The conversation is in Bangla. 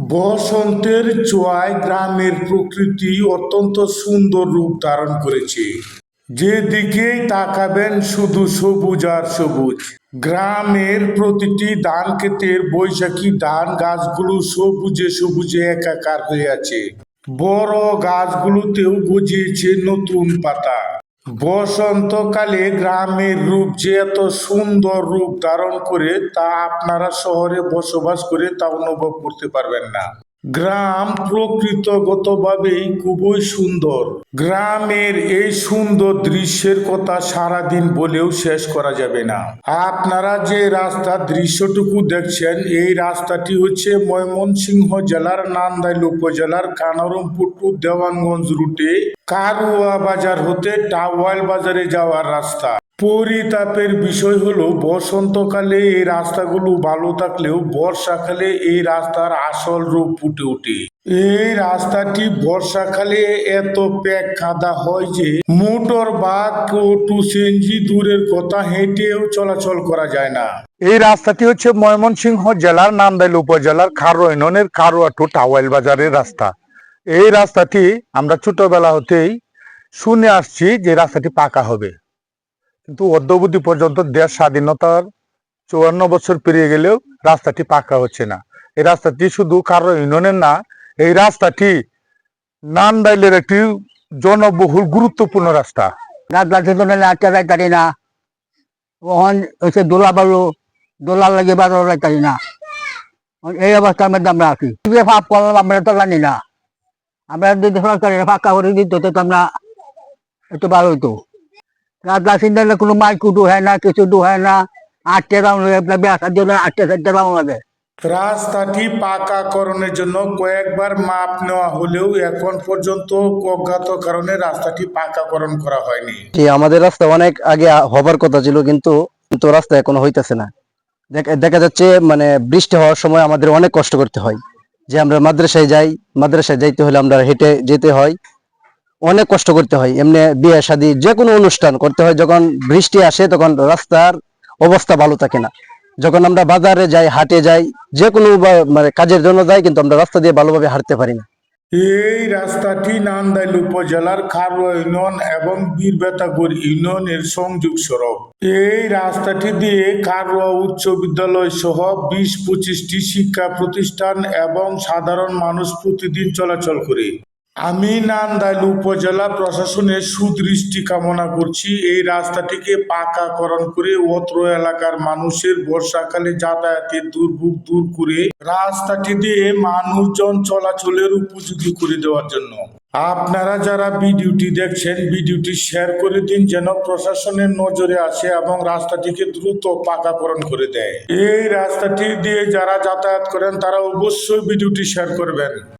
বসন্তের ছোঁয়ায় গ্রামের প্রকৃতি অত্যন্ত সুন্দর রূপ ধারণ করেছে। যেদিকেই তাকাবেন শুধু সবুজ আর সবুজ। গ্রামের প্রতিটি ধান ক্ষেতের বৈশাখী ধান গাছগুলো সবুজে সবুজে একাকার হয়ে আছে। বড় গাছগুলোতেও গজিয়েছে নতুন পাতা। বসন্তকালে গ্রামের রূপ যে এত সুন্দর রূপ ধারণ করে তা আপনারা শহরে বসবাস করে তা অনুভব করতে পারবেন না। গ্রাম প্রকৃতগতভাবেই খুবই সুন্দর। গ্রামের এই সুন্দর দৃশ্যের কথা সারাদিন বলেও শেষ করা যাবে না। আপনারা যে রাস্তার দৃশ্যটুকু দেখছেন, এই রাস্তাটি হচ্ছে ময়মনসিংহ জেলার নান্দাইল উপজেলার কানারমপুর টু দেওয়ানগঞ্জ রুটে কারুয়া বাজার হতে টাওয়াল বাজারে যাওয়ার রাস্তা। পরিতাপের বিষয় হলো, বসন্তকালে এই রাস্তাগুলো ভালো থাকলেও বর্ষাকালে এই রাস্তার আসল রূপ ফুটে ওঠে। এই রাস্তাটি বর্ষাকালে এত প্যাক কাদা হয় যে মোটর বা টু সিএনজি দূরের কথা হেঁটেও চলাচল করা যায় না। এই রাস্তাটি হচ্ছে ময়মনসিংহ জেলার নান্দাইল উপজেলার খারো ইউনিয়নের খারোয়া টু টাওয়াইল বাজারের রাস্তা। এই রাস্তাটি আমরা ছোটবেলা হতেই শুনে আসছি যে রাস্তাটি পাকা হবে। কিন্তু অদ্যবধি পর্যন্ত দেশ স্বাধীনতার চুয়ান্ন বছর পেরিয়ে গেলেও রাস্তাটি পাকা হচ্ছে না। এই রাস্তাটি শুধু কারও ইউনিয়নের না, এই রাস্তাটি নান্দাইলের একটি জনবহুল গুরুত্বপূর্ণ রাস্তা। দোলা লাগে না। এই আমরা আমরা তো জানি না। আমরা যদি আমরা রাত সিন্দালে কোনো মাইক উঠু হয় না কিছু উঠু হয় না আটটা রাউন্ড লাগে ব্যবসার জন্য আটটা চারটে রাউন্ড লাগে রাস্তাটি পাকাকরণের জন্য কয়েকবার মাপ নেওয়া হলেও এখন পর্যন্ত অজ্ঞাত কারণে রাস্তাটি পাকাকরণ করা হয়নি। যে আমাদের রাস্তা অনেক আগে হবার কথা ছিল কিন্তু কিন্তু রাস্তা এখনও হইতেছে না। দেখ- দেখা যাচ্ছে মানে বৃষ্টি হওয়ার সময় আমাদের অনেক কষ্ট করতে হয়। যে আমরা মাদ্রাসায় যাই মাদ্রাসায় যাইতে হলে আমরা হেঁটে যেতে হয়। অনেক কষ্ট করতে হয়। এমনি বিয়ে শাদী যে কোনো অনুষ্ঠান করতে হয়, যখন বৃষ্টি আসে তখন রাস্তার অবস্থা ভালো থাকে না। যখন আমরা বাজারে যাই, হাটে যাই যে কোনো মানে কাজের জন্য যাই, কিন্তু আমরা রাস্তা দিয়ে ভালোভাবে হাঁটতে পারি না। এই রাস্তাটি নান্দাইল উপজেলার খারুয়া ইউনিয়ন এবং বীর বীরবেতাগুর ইউনিয়নের সংযোগ সড়ক। এই রাস্তাটি দিয়ে খারুয়া উচ্চ বিদ্যালয় সহ বিশ পঁচিশটি শিক্ষা প্রতিষ্ঠান এবং সাধারণ মানুষ প্রতিদিন চলাচল করে। আমি নান্দাইল উপজেলা প্রশাসনের সুদৃষ্টি কামনা করছি। এই রাস্তাটিকে পাকাকরণ করে অত্র এলাকার মানুষের বর্ষাকালে যাতায়াতের দুর্ভোগ দূর করে রাস্তাটি দিয়ে মানুষজন চলাচলের উপযোগী করে দেওয়ার জন্য। আপনারা যারা ভিডিওটি দেখছেন, ভিডিওটি শেয়ার করে দিন যেন প্রশাসনের নজরে আসে এবং রাস্তাটিকে দ্রুত পাকাকরণ করে দেয়। এই রাস্তাটি দিয়ে যারা যাতায়াত করেন, তারা অবশ্যই ভিডিওটি শেয়ার করবেন।